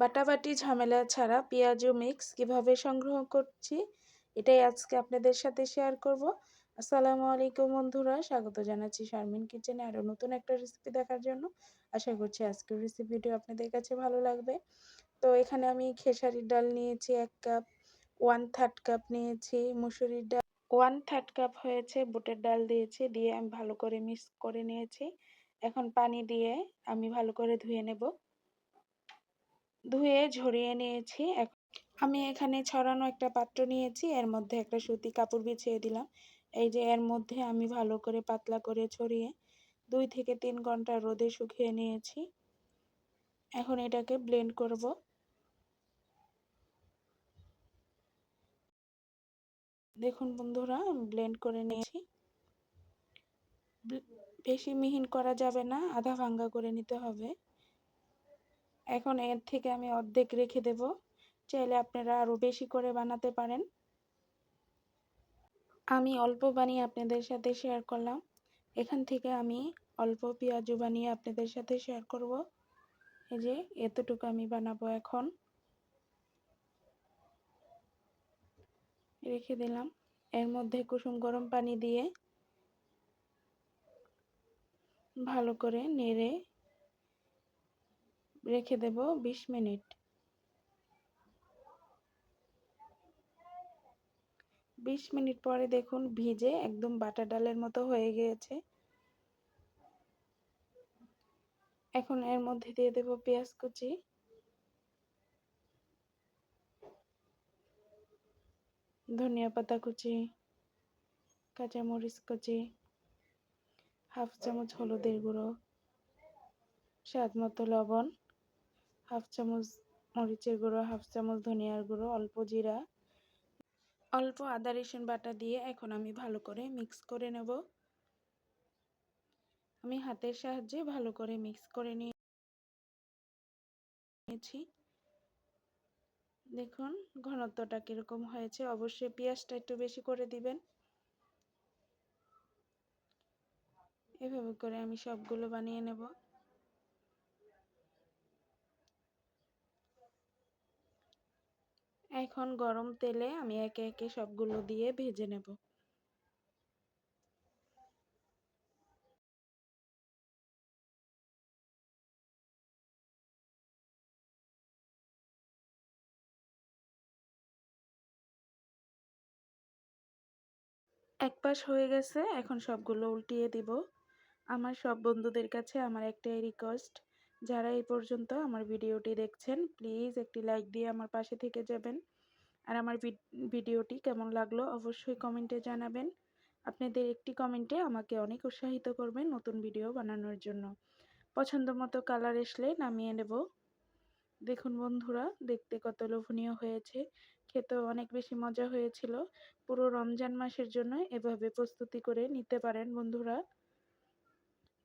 বাটাবাটি ঝামেলা ছাড়া পেঁয়াজু মিক্স কীভাবে সংগ্রহ করছি, এটাই আজকে আপনাদের সাথে শেয়ার করব। আসসালামু আলাইকুম বন্ধুরা, স্বাগত জানাচ্ছি শারমিন কিচেনে আরও নতুন একটা রেসিপি দেখার জন্য। আশা করছি আজকের রেসিপিটি আপনাদের কাছে ভালো লাগবে। তো এখানে আমি খেসারির ডাল নিয়েছি এক কাপ ওয়ান থার্ড কাপ নিয়েছি মুসুরির ডাল ওয়ান থার্ড কাপ হয়েছে বুটের ডাল দিয়েছি, দিয়ে আমি ভালো করে মিক্স করে নিয়েছি। এখন পানি দিয়ে আমি ভালো করে ধুয়ে নেব। ধুয়ে ঝরিয়ে নিয়েছি। আমি এখানে ছড়ানো একটা পাত্র নিয়েছি, এর মধ্যে একটা সুতি কাপড় বিছিয়ে দিলাম। এই যে এর মধ্যে আমি ভালো করে পাতলা করে ছড়িয়ে দুই থেকে তিন ঘণ্টা রোদে শুকিয়ে নিয়েছি। এখন এটাকে ব্লেন্ড করব। দেখুন বন্ধুরা ব্লেন্ড করে নিয়েছি। বেশি মিহিন করা যাবে না, আধা ভাঙ্গা করে নিতে হবে। এখন এর থেকে আমি অর্ধেক রেখে দেব। চাইলে আপনারা আরও বেশি করে বানাতে পারেন। আমি অল্প বানিয়ে আপনাদের সাথে শেয়ার করলাম। এখান থেকে আমি অল্প পেঁয়াজু বানিয়ে আপনাদের সাথে শেয়ার করব। এই যে, এতটুকু আমি বানাবো এখন। রেখে দিলাম। এর মধ্যে কুসুম গরম পানি দিয়ে ভালো করে নেড়ে রেখে দেব ২০ মিনিট। বিশ মিনিট পরে দেখুন ভিজে একদম বাটা ডালের মতো হয়ে গিয়েছে। এখন এর মধ্যে দিয়ে দেব পেঁয়াজ কুচি। ধনিয়া পাতা কুচি, কাঁচামরিচ কুচি, হাফ চামচ হলুদের গুঁড়ো, স্বাদ মতো লবণ। হাফ চামচ মরিচের গুঁড়ো, হাফ চামচ ধনিয়ার গুঁড়ো, অল্প জিরা, অল্প আদা, রসুন বাটা দিয়ে এখন আমি ভালো করে মিক্স করে নেব। আমি হাতের সাহায্যে ভালো করে মিক্স করে নিয়েছি। দেখুন ঘনত্বটা কীরকম হয়েছে। অবশ্যই পেঁয়াজটা একটু বেশি করে দিবেন। এভাবে করে আমি সবগুলো বানিয়ে নেব। এখন গরম তেলে আমি একে একে সবগুলো দিয়ে ভেজে নেব। এক পাশ হয়ে গেছে, এখন সবগুলো উল্টিয়ে দিব। আমার সব বন্ধুদের কাছে আমার একটাই রিকোয়েস্ট যারা এই পর্যন্ত আমার ভিডিওটি দেখছেন, প্লিজ একটি লাইক দিয়ে আমার পাশে থেকে যাবেন। আর আমার ভিডিওটি কেমন লাগল অবশ্যই কমেন্টে জানাবেন। আপনাদের একটি কমেন্টে আমাকে অনেক উৎসাহিত করবেন নতুন ভিডিও বানানোর জন্য। পছন্দ মতো কালার এসলে নামিয়ে নেব। দেখুন বন্ধুরা, দেখতে কত লোভনীয় হয়েছে। খেতেও অনেক বেশি মজা হয়েছিল। পুরো রমজান মাসের জন্য এভাবে প্রস্তুতি করে নিতে পারেন বন্ধুরা।